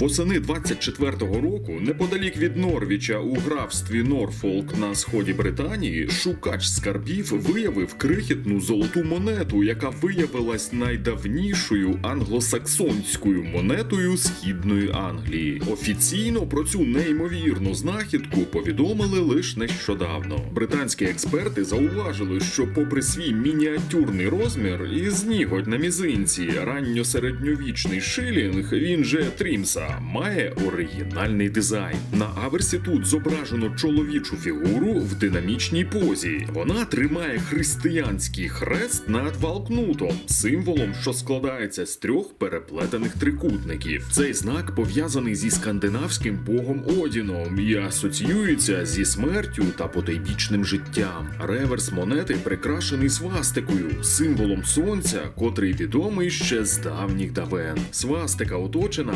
Восени 24-го року, неподалік від Норвіча у графстві Норфолк на сході Британії, шукач скарбів виявив крихітну золоту монету, яка виявилась найдавнішою англосаксонською монетою східної Англії. Офіційно про цю неймовірну знахідку повідомили лише нещодавно. Британські експерти зауважили, що, попри свій мініатюрний розмір і зніготь на мізинці, ранньосередньовічний шилінг, він же Трімса, має оригінальний дизайн. На аверсі тут зображено чоловічу фігуру в динамічній позі. Вона тримає християнський хрест над валкнутом, символом, що складається з трьох переплетених трикутників. Цей знак пов'язаний зі скандинавським богом Одіном і асоціюється зі смертю та потайбічним життям. Реверс монети прикрашений свастикою, символом сонця, котрий відомий ще з давніх давен. Свастика оточена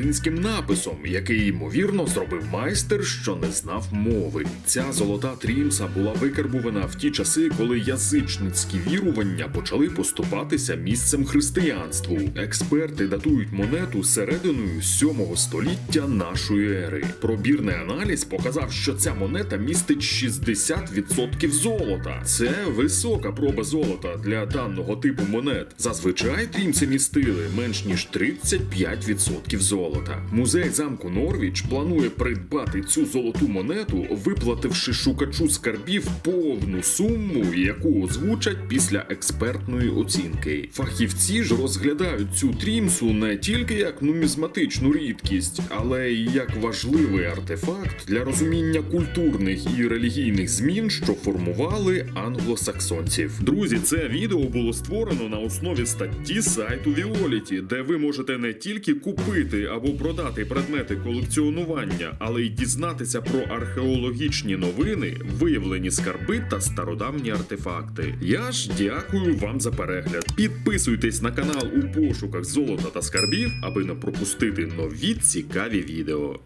псевдолатинським написом, який ймовірно зробив майстер, що не знав мови. Ця золота трімса була викарбувана в ті часи, коли язичницькі вірування почали поступатися місцем християнству. Експерти датують монету серединою 7 століття нашої ери. Пробірний аналіз показав, що ця монета містить 60% золота. Це висока проба золота для даного типу монет. Зазвичай трімси містили менш ніж 35% золота. Музей замку Норвіч планує придбати цю золоту монету, виплативши шукачу скарбів повну суму, яку озвучать після експертної оцінки. Фахівці ж розглядають цю трімсу не тільки як нумізматичну рідкість, але й як важливий артефакт для розуміння культурних і релігійних змін, що формували англосаксонців. Друзі, це відео було створено на основі статті сайту Віоліті, де ви можете не тільки купити або продати предмети колекціонування, але й дізнатися про археологічні новини, виявлені скарби та стародавні артефакти. Я ж дякую вам за перегляд. Підписуйтесь на канал у пошуках золота та скарбів, аби не пропустити нові цікаві відео.